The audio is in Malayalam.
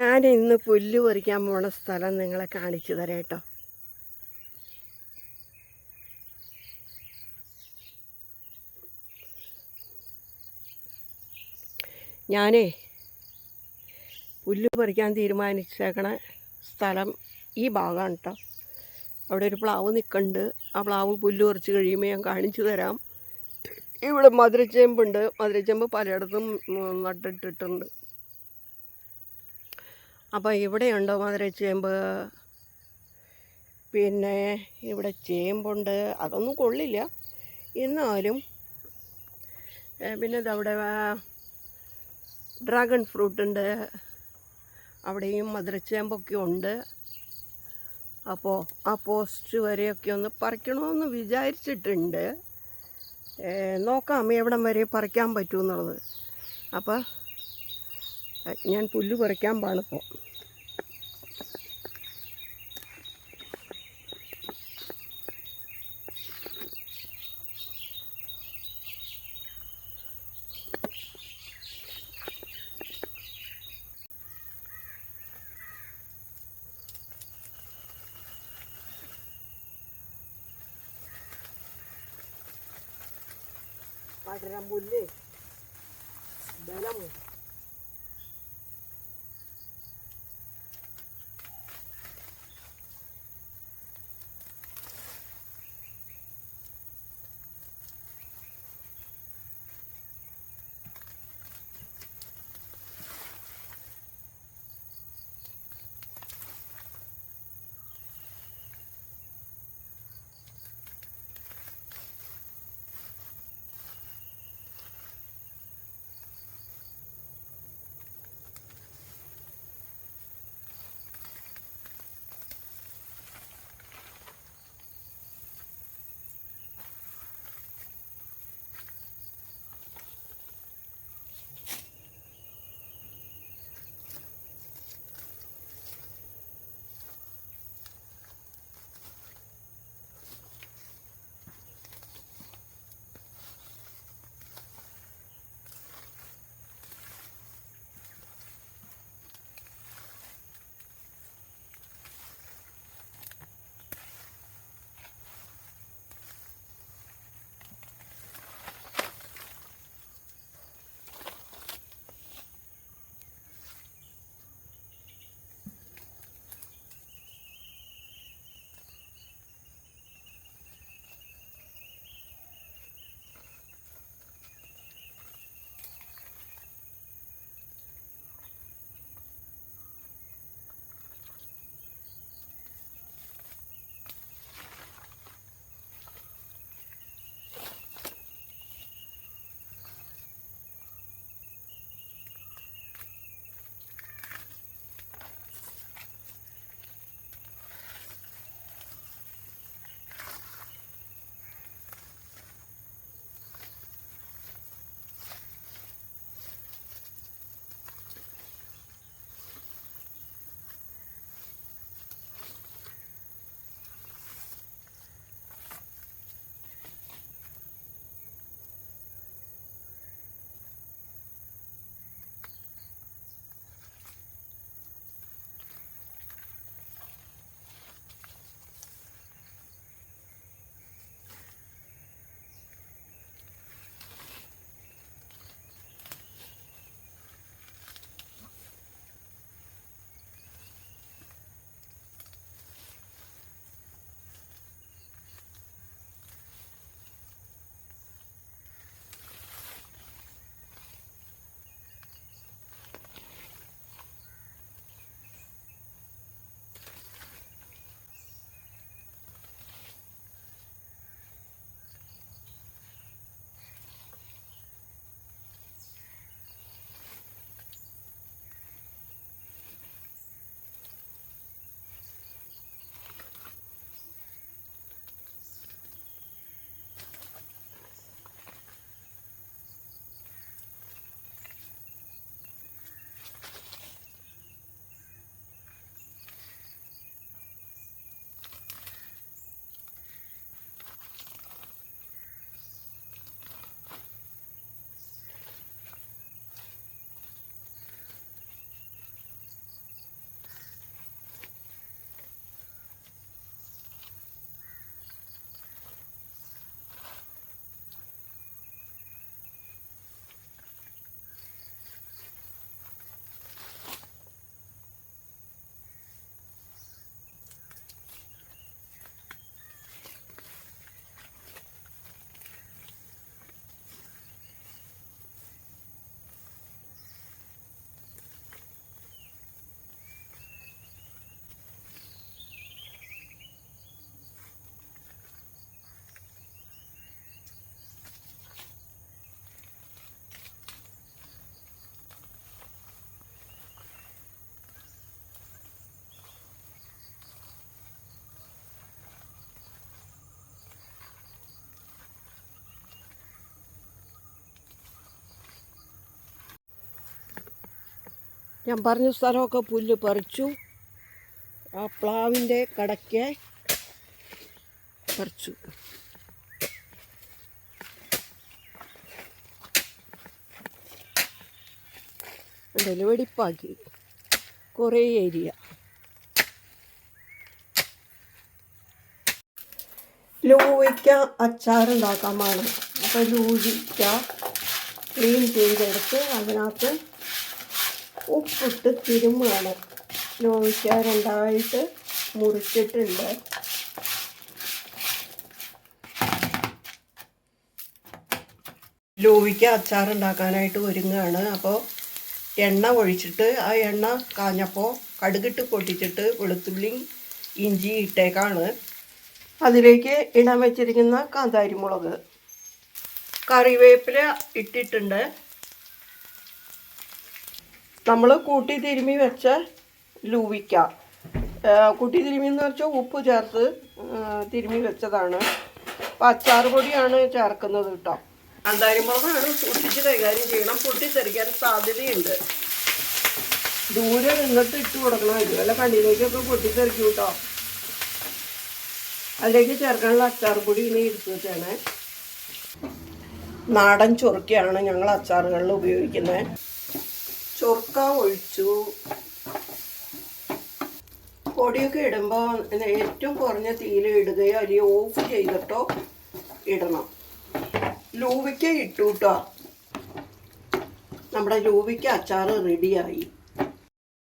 ഞാൻ ഇന്ന് പുല്ല് പറിക്കാൻ പോണ സ്ഥലം നിങ്ങളെ കാണിച്ചു തരാം കേട്ടോ. ഞാനേ പുല്ല് പറിക്കാൻ തീരുമാനിച്ചേക്കണ സ്ഥലം ഈ ഭാഗമാണ് കേട്ടോ. അവിടെ ഒരു പ്ലാവ് നിൽക്കുന്നുണ്ട് ആ പ്ലാവ് പുല്ല് പറിച്ച് കഴിയുമ്പോൾ ഞാൻ കാണിച്ചു തരാം. ഇവിടെ മധുരച്ചേമ്പുണ്ട്. മധുരച്ചേമ്പ് പലയിടത്തും നട്ടിട്ടിട്ടുണ്ട്. അപ്പോൾ ഇവിടെയുണ്ടോ മധുരച്ചേമ്പ് പിന്നെ ഇവിടെ ചേമ്പുണ്ട്. അതൊന്നും കൊള്ളില്ല. എന്നാലും പിന്നെ അവിടെ ഡ്രാഗൺ ഫ്രൂട്ട് ഉണ്ട്. അവിടെയും മധുരച്ചേമ്പൊക്കെ ഉണ്ട്. അപ്പോൾ ആ പോസ്റ്റ് വരെയൊക്കെ ഒന്ന് പറിക്കണമെന്ന് വിചാരിച്ചിട്ടുണ്ട്. നോക്കാം എവിടം വരെ പറിക്കാൻ പറ്റുമെന്നുള്ളത് അപ്പോൾ ഞാൻ പുല്ല് പറിക്കാൻ പാണിപ്പോൾ പടരം പുല്ല്. ഞാൻ പറഞ്ഞ സ്ഥലമൊക്കെ പുല്ല് പറിച്ചു. ആ പ്ലാവിന്റെ കടയ്ക്ക് പറിച്ചു. എന്തായാലും വെടിപ്പാക്കി. കുറേ ഏരിയ. ലൂവിക്ക അച്ചാറുണ്ടാക്കാൻ വേണം അപ്പോൾ ലൂവിക്ക ക്ലീൻ ചെയ്തെടുത്ത് അതിനകത്ത് ഉപ്പിട്ട് തിരുമാണ് ലൂവിക്ക രണ്ടായിട്ട് മുറിച്ചിട്ടുണ്ട്. ലൂവിക്ക അച്ചാറുണ്ടാക്കാനായിട്ട് ഒരുങ്ങുകയാണ് അപ്പോൾ എണ്ണ ഒഴിച്ചിട്ട് ആ എണ്ണ കാഞ്ഞപ്പോൾ കടുകിട്ട് പൊട്ടിച്ചിട്ട് വെളുത്തുള്ളി ഇഞ്ചി ഇട്ടേക്കാണ്. അതിലേക്ക് ഇടാൻ വെച്ചിരിക്കുന്ന കാന്താരി മുളക് കറിവേപ്പില ഇട്ടിട്ടുണ്ട്. നമ്മൾ കൂട്ടി തിരുമ്മി വെച്ച ലൂവിക്ക. കൂട്ടി തിരുമ്മി എന്ന് വെച്ചാൽ ഉപ്പ് ചേർത്ത് തിരുമി വെച്ചതാണ്. അപ്പം അച്ചാർ പൊടിയാണ് ചേർക്കുന്നത് കേട്ടോ അന്താരിമുളകാണ് മുളകാണ് സൂക്ഷിച്ച് കൈകാര്യം ചെയ്യണം. പൊട്ടിത്തെറിക്കാൻ സാധ്യതയുണ്ട്. ദൂരെ നിന്നിട്ട് ഇട്ട് കൊടുക്കണം. ഇതുപോലെ കണ്ണിലേക്കൊക്കെ പൊട്ടിത്തെറിക്കും കേട്ടോ അതിലേക്ക് ചേർക്കാനുള്ള അച്ചാർ പൊടി ഇനി എടുത്ത് നാടൻ ചൊറുക്കയാണ് ഞങ്ങൾ അച്ചാറുകളിൽ ഉപയോഗിക്കുന്നത്. ചൊറുക്ക ഒഴിച്ചു. പൊടിയൊക്കെ ഇടുമ്പോൾ ഏറ്റവും കുറഞ്ഞ തീയിൽ ഇടുകയോ അല്ലെങ്കിൽ ഓഫ് ചെയ്തിട്ടോ ഇടണം. ലൂവിക്ക ഇട്ടു കേട്ടോ നമ്മുടെ ലൂവിക്ക അച്ചാർ റെഡിയായി